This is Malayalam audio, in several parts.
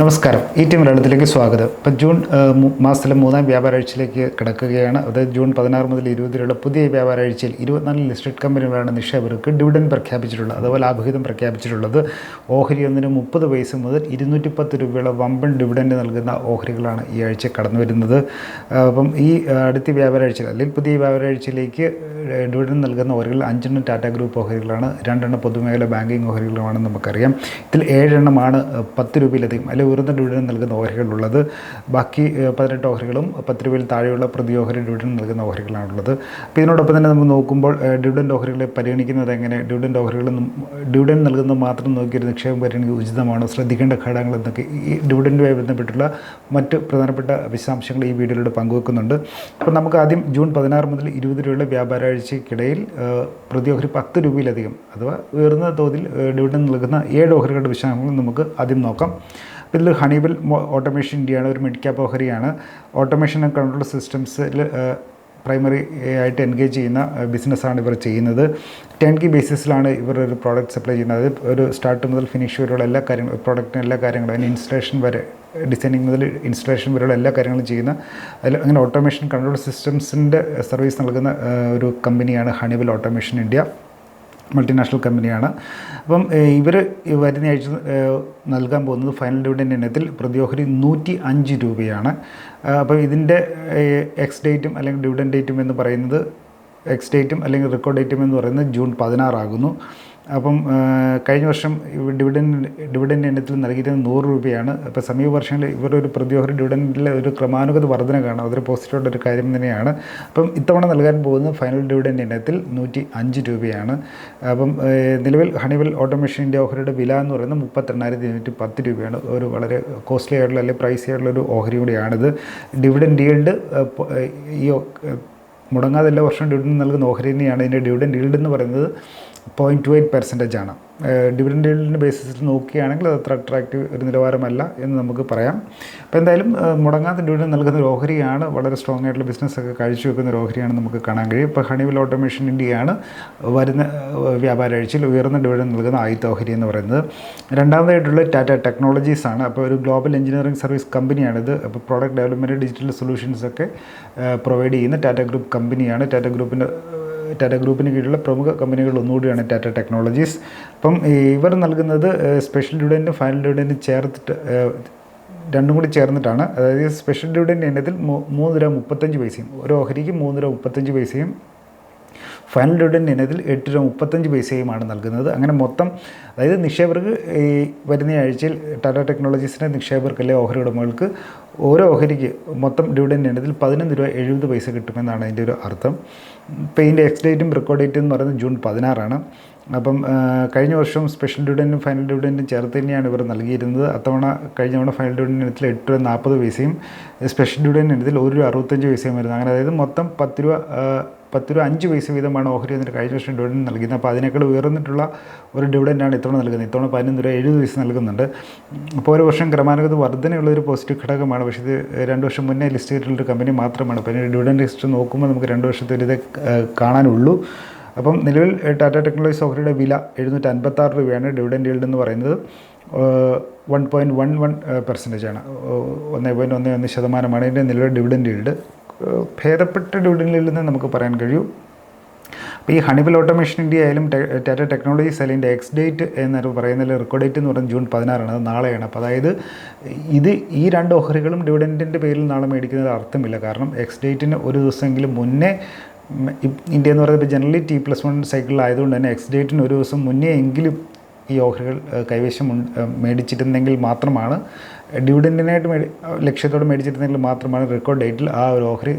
നമസ്കാരം. ഈ ടി മലയാളത്തിലേക്ക് സ്വാഗതം. ഇപ്പം ജൂൺ മാസത്തിലെ മൂന്നാം വ്യാപാരാഴ്ചയിലേക്ക് കിടക്കുകയാണ്. അതായത് ജൂൺ പതിനാറ് മുതൽ ഇരുപതിലുള്ള പുതിയ വ്യാപാരാഴ്ചയിൽ ഇരുപത്തിനാല് ലിസ്റ്റഡ് കമ്പനികളാണ് നിക്ഷേപകർക്ക് ഡിവിഡൻ പ്രഖ്യാപിച്ചിട്ടുള്ളത്. അതുപോലെ ലാഭഹിതം പ്രഖ്യാപിച്ചിട്ടുള്ളത് ഓഹരി ഒന്നിന് മുപ്പത് പൈസ മുതൽ ഇരുന്നൂറ്റി പത്ത് രൂപയുള്ള വമ്പൻ ഡിവിഡൻഡ് നൽകുന്ന ഓഹരികളാണ് ഈ ആഴ്ച കടന്നു വരുന്നത് അപ്പം ഈ അടുത്ത വ്യാപാരാഴ്ചയിൽ അല്ലെങ്കിൽ പുതിയ വ്യാപാരാഴ്ചയിലേക്ക് ഡിവിഡൻ നൽകുന്ന ഓഹരികൾ അഞ്ചെണ്ണം ടാറ്റ ഗ്രൂപ്പ് ഓഹരികളാണ്. രണ്ടെണ്ണം പൊതുമേഖല ബാങ്കിങ് ഓഹരികളുമാണെന്ന് നമുക്കറിയാം. ഇതിൽ ഏഴെണ്ണമാണ് പത്ത് രൂപയിലധികം. അല്ലെങ്കിൽ ഉയർന്ന ഡിവിഡൻ നൽകുന്ന ഓഹരികളുള്ളത്. ബാക്കി പതിനെട്ട് ഓഹരികളും പത്ത് രൂപയിൽ താഴെയുള്ള പ്രതി ഓഹരി ഡിവിഡൻ നൽകുന്ന ഓഹരികളാണുള്ളത്. അപ്പോൾ ഇതിനോടൊപ്പം തന്നെ നമ്മൾ നോക്കുമ്പോൾ ഡിവിഡൻഡ് ഓഹരികളെ പരിഗണിക്കുന്നത് എങ്ങനെ? ഡിവിഡൻഡ് ഓഹരികൾ ഡിവിഡൻ നൽകുന്നത് മാത്രം നോക്കിയൊരു നിക്ഷേപം പരിഗണിക്കുക ഉചിതമാണോ. ശ്രദ്ധിക്കേണ്ട ഘടകങ്ങൾ എന്നൊക്കെ ഈ ഡിവിഡന്റുമായി ബന്ധപ്പെട്ടുള്ള മറ്റ് പ്രധാനപ്പെട്ട വിശദാംശങ്ങൾ ഈ വീഡിയോയിലൂടെ പങ്കുവെക്കുന്നുണ്ട്. അപ്പോൾ നമുക്ക് ആദ്യം ജൂൺ പതിനാറ് മുതൽ ഇരുപത് രൂപയുള്ള വ്യാപാരാഴ്ചയ്ക്കിടയിൽ പ്രതി ഓഹരി പത്ത് രൂപയിലധികം അഥവാ ഉയർന്ന തോതിൽ ഡിവിഡൻ നൽകുന്ന ഏഴ് ഓഹരികളുടെ വിശദാംശങ്ങൾ നമുക്ക് ആദ്യം നോക്കാം. ഇതിൽ ഹണിബിൽ ഓട്ടോമേഷൻ ഇന്ത്യയാണ് ഒരു മിഡ് ഓഹരിയാണ്. ഓട്ടോമേഷൻ ആൻഡ് കൺട്രോൾ സിസ്റ്റംസിൽ പ്രൈമറി ആയിട്ട് എൻഗേജ് ചെയ്യുന്ന ബിസിനസ്സാണ് ഇവർ ചെയ്യുന്നത്. ടെൻ കി ബേസിസിലാണ് ഇവർ ഒരു പ്രോഡക്റ്റ് സപ്ലൈ ചെയ്യുന്നത്. അത് ഒരു സ്റ്റാർട്ട് മുതൽ ഫിനിഷ് വരെയുള്ള എല്ലാ കാര്യങ്ങളും പ്രോഡക്റ്റിന് എല്ലാ കാര്യങ്ങളും അതിന് ഇൻസ്റ്റലേഷൻ വരെ ഡിസൈനിങ് മുതൽ ഇൻസ്റ്റലേഷൻ വരെയുള്ള എല്ലാ കാര്യങ്ങളും ചെയ്യുന്ന അതിൽ അങ്ങനെ ഓട്ടോമേഷൻ കൺട്രോൾ സിസ്റ്റംസിന്റെ സർവീസ് നൽകുന്ന ഒരു കമ്പനിയാണ് ഹണിബിൽ ഓട്ടോമേഷൻ ഇന്ത്യ മൾട്ടിനാഷണൽ കമ്പനിയാണ് അപ്പം ഇവർ വരുന്ന ആഴ്ച നൽകാൻ പോകുന്നത് ഫൈനൽ ഡിവിഡന്റ് ഇനത്തിൽ പ്രതിയോഹരി നൂറ്റി അഞ്ച് രൂപയാണ് അപ്പോൾ ഇതിന്റെ എക്സ് ഡേറ്റും അല്ലെങ്കിൽ ഡിവിഡൻ ഡേറ്റും എന്ന് പറയുന്നത് എക്സ് ഡേറ്റും അല്ലെങ്കിൽ റെക്കോർഡ് ഡേറ്റും എന്ന് പറയുന്നത് ജൂൺ പതിനാറാകുന്നു അപ്പം കഴിഞ്ഞ വർഷം ഡിവിഡൻഡ് ഡിവിഡൻഡ് ഇനത്തിൽ നൽകിയിരുന്നത് നൂറ് രൂപയാണ്. അപ്പോൾ സമീപ വർഷങ്ങളിൽ ഒരു പ്രതിയോഹരി ഡിവിഡൻഡിലെ ഒരു ക്രമാനുഗത വർധന കാണാം അതൊരു പോസിറ്റീവായിട്ട് ഒരു കാര്യം തന്നെയാണ്. അപ്പം ഇത്തവണ നൽകാൻ പോകുന്ന ഫൈനൽ ഡിവിഡൻഡ് ഇനത്തിൽ നൂറ്റി അഞ്ച് രൂപയാണ്. അപ്പം നിലവിൽ ഹണിവെൽ ഓട്ടോമേഷൻ ഇന്ത്യ ഓഹരിയുടെ വില എന്ന് പറയുന്നത് മുപ്പത്തെണ്ണായിരത്തി ഇരുന്നൂറ്റി പത്ത് രൂപയാണ്. ഒരു വളരെ കോസ്റ്റ്ലി ആയിട്ടുള്ള അല്ലെങ്കിൽ പ്രൈസ് ആയിട്ടുള്ള ഒരു ഓഹരി കൂടിയാണിത്. ഡിവിഡൻഡ് ഈൽഡ് ഈ മുടങ്ങാതെ എല്ലാ വർഷവും ഡിവിഡൻഡ് നൽകുന്ന ഓഹരി തന്നെയാണ്. ഇതിന്റെ ഡിവിഡൻഡ് ഈൽഡ് എന്ന് പറയുന്നത് പോയിന്റ് ടു എയ്റ്റ് പെർസെന്റേജ് ആണ് ഡിവിഡൻഡ് ഈൽഡിന്റെ ബേസിസിൽ നോക്കുകയാണെങ്കിൽ അത് അത്ര അട്രാക്റ്റീവ് ഒരു നിലവാരമല്ല എന്ന് നമുക്ക് പറയാം. അപ്പോൾ എന്തായാലും മുടങ്ങാത്ത ഡിവിഡൻ ഡിവിഡൻഡ് നൽകുന്ന ഒരു ഓഹരിയാണ് വളരെ സ്ട്രോങ് ആയിട്ടുള്ള ബിസിനസ്സൊക്കെ കാഴ്ചവെക്കുന്ന ഒരു ഓഹരിയാണ് നമുക്ക് കാണാൻ കഴിയും. ഇപ്പോൾ ഹണിവൽ ഓട്ടോമേഷൻ ഇന്ത്യയാണ് വരുന്ന വ്യാപാര ആഴ്ചയിൽ ഉയർന്ന ഡിവിഡൻ നൽകുന്ന ആദ്യത്തെ ഓഹരി എന്ന് പറയുന്നത്. രണ്ടാമതായിട്ടുള്ള ടാറ്റ ടെക്നോളജീസ് ആണ്. അപ്പോൾ ഒരു ഗ്ലോബൽ എഞ്ചിനീയറിംഗ് സർവീസ് കമ്പനിയാണിത് അപ്പോൾ പ്രോഡക്റ്റ് ഡെവലപ്മെന്റ് ഡിജിറ്റൽ സൊല്യൂഷൻസൊക്കെ പ്രൊവൈഡ് ചെയ്യുന്ന ടാറ്റ ഗ്രൂപ്പ് കമ്പനിയാണ് ടാറ്റ ഗ്രൂപ്പിന്റെ ടാറ്റ ഗ്രൂപ്പിന് കീഴിലുള്ള പ്രമുഖ കമ്പനികൾ ഒന്നുകൂടിയാണ് ടാറ്റ ടെക്നോളജീസ് അപ്പം ഇവർ നൽകുന്നത് സ്പെഷ്യൽ ഡിവിഡന്റും ഫൈനൽ ഡിവിഡന്റും ചേർത്തിട്ട് രണ്ടും കൂടി ചേർന്നിട്ടാണ്. അതായത് സ്പെഷ്യൽ ഡിവിഡന്റ് ഇനത്തിൽ മൂന്ന് രൂപ മുപ്പത്തഞ്ച് പൈസയും ഒരു ഓഹരിക്ക് മൂന്ന് രൂപ മുപ്പത്തഞ്ച് പൈസയും ഫൈനൽ ഡിവിഡന്റ് ഇനത്തിൽ എട്ട് രൂപ മുപ്പത്തഞ്ച് പൈസയുമാണ് നൽകുന്നത്. അങ്ങനെ മൊത്തം അതായത് നിക്ഷേപകർക്ക് ഈ വരുന്ന ആഴ്ചയിൽ ടാറ്റ ടെക്നോളജീസിന്റെ നിക്ഷേപകർക്ക് അല്ലെങ്കിൽ ഓഹരി ഉടമകൾക്ക് ഓരോ ഓഹരിക്ക് മൊത്തം ഡിവിഡന്റ് ഇനത്തിൽ പതിനൊന്ന് രൂപ എഴുപത് പൈസ കിട്ടുമെന്നാണ് അതിന്റെ ഒരു അർത്ഥം. ഇതിന്റെ എക്സ് ഡേറ്റും റെക്കോർഡ് ഡേറ്റും എന്ന് പറയുന്നത് ജൂൺ പതിനാറാണ്. അപ്പം കഴിഞ്ഞ വർഷം സ്പെഷ്യൽ ഡിവിഡന്റും ഫൈനൽ ഡിവിഡന്റും ചേർത്ത് തന്നെയാണ് ഇവർ നൽകിയിരുന്നത്. അത്തവണ കഴിഞ്ഞ തവണ ഫൈനൽ ഡിവിഡന്റ് ഇനത്തിൽ എട്ട് രൂപ നാൽപ്പത് പൈസയും സ്പെഷ്യൽ ഡിവിഡന്റ് ഇനത്തിൽ ഒരു അറുപത്തഞ്ച് പൈസയും വരുന്നത് അങ്ങനെ അതായത് മൊത്തം പത്ത് രൂപ പത്ത് രൂപ അഞ്ച് പൈസ വീതമാണ് ഓഹരി എന്നിട്ട് കഴിഞ്ഞ വർഷം ഡിവിഡൻ നൽകുന്നത് അപ്പോൾ അതിനേക്കാൾ ഉയർന്നിട്ടുള്ള ഒരു ഡിവിഡന്റാണ് ഇത്തവണ നൽകുന്നത്. ഇത്തവണ പതിനൊന്ന് രൂപ എഴുപത് പൈസ നൽകുന്നുണ്ട്. അപ്പോൾ ഒരു വർഷം ക്രമാനുഗത വർധനയുള്ള ഒരു പോസിറ്റീവ് ഘടകമാണ്. പക്ഷേ ഇത് രണ്ട് വർഷം മുന്നേ ലിസ്റ്റ് ചെയ്തിട്ടുള്ളൊരു കമ്പനി മാത്രമാണ്. അപ്പോൾ ഇതിന്റെ ഡിവിഡൻ ലിസ്റ്റ് നോക്കുമ്പോൾ നമുക്ക് രണ്ട് വർഷത്തെ ഒരു ഇത് കാണാനുള്ളൂ. അപ്പം നിലവിൽ ടാറ്റ ടെക്നോളജീസ് ഓഹരിയുടെ വില എഴുന്നൂറ്റി അൻപത്താറ് രൂപയാണ്. ഡിവിഡൻഡ് ഈൽഡ് എന്ന് പറയുന്നത് one point one one percentage ആണ്. ഒന്ന് പോയിന്റ് ഒന്ന് ഒന്ന് ശതമാനമാണ് ഇതിന്റെ നിലവിലെ ഡിവിഡൻഡ് ഈൽഡ് ഭേദപ്പെട്ട ഡിവിഡൻഡ് നിന്ന് നമുക്ക് പറയാൻ കഴിയൂ. അപ്പോൾ ഈ ഹണിബൽ ഓട്ടോമേഷൻ ഇന്ത്യ ആയാലും ടാറ്റ ടെക്നോളജീസ് ആയാലും എക്സ് ഡേറ്റ് എന്ന് പറയുന്നതിൽ റെക്കോർഡ് ഡേറ്റ് എന്ന് പറയുന്നത് ജൂൺ പതിനാറാണ് അത് നാളെയാണ്. അപ്പോൾ അതായത് ഇത് ഈ രണ്ട് ഓഹരികളും ഡിവിഡന്റിന്റെ പേരിൽ നാളെ മേടിക്കുന്നത് അർത്ഥമില്ല. കാരണം എക്സ് ഡേറ്റിന് ഒരു ദിവസമെങ്കിലും മുന്നേ ഇന്ത്യ എന്ന് പറയുന്നത് ജനറലി ടി പ്ലസ് വൺ സൈക്കിളിലായതുകൊണ്ട് തന്നെ എക്സ് ഡേറ്റിന് ഒരു ദിവസം മുന്നേ എങ്കിലും ഈ ഓഹരികൾ കൈവശം മേടിച്ചിരുന്നെങ്കിൽ മാത്രമാണ് ഡിവിഡന്റിനായിട്ട് മേടി ലക്ഷ്യത്തോടെ മേടിച്ചിരുന്നെങ്കിൽ മാത്രമാണ് റെക്കോർഡ് ഡേറ്റിൽ ആ ഒരു ഓഹരി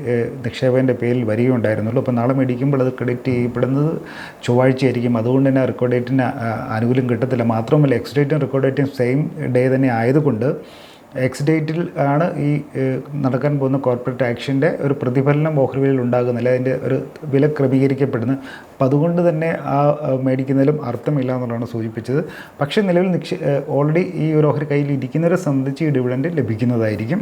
നിക്ഷേപകന്റെ പേരിൽ വരികയുണ്ടായിരുന്നുള്ളൂ. അപ്പോൾ നാളെ മേടിക്കുമ്പോൾ അത് ക്രെഡിറ്റ് ചെയ്യപ്പെടുന്നത് ചൊവ്വാഴ്ചയായിരിക്കും. അതുകൊണ്ട് തന്നെ റെക്കോർഡ് ഡേറ്റിന് അനുകൂലം കിട്ടത്തില്ല. മാത്രമല്ല എക്സ് ഡേറ്റും റെക്കോർഡ് ഡേറ്റും സെയിം ഡേ തന്നെ ആയതുകൊണ്ട് എക്സ് ഡേറ്റിൽ ആണ് ഈ നടക്കാൻ പോകുന്ന കോർപ്പറേറ്റ് ആക്ഷന്റെ ഒരു പ്രതിഫലനം ഓഹരി വിലയിൽ ഉണ്ടാകുന്നില്ല. അതിന്റെ ഒരു വില ക്രമീകരിക്കപ്പെടുന്നു. അപ്പം അതുകൊണ്ട് തന്നെ ആ മേടിക്കുന്നതിലും അർത്ഥമില്ല എന്നുള്ളതാണ് സൂചിപ്പിച്ചത്. പക്ഷേ നിലവിൽ നിക്ഷേ ഓൾറെഡി ഈ ഒരു ഓഹരി കയ്യിൽ ഇരിക്കുന്നവരെ സംബന്ധിച്ച് ഈ ഡിവിഡന്റ് ലഭിക്കുന്നതായിരിക്കും.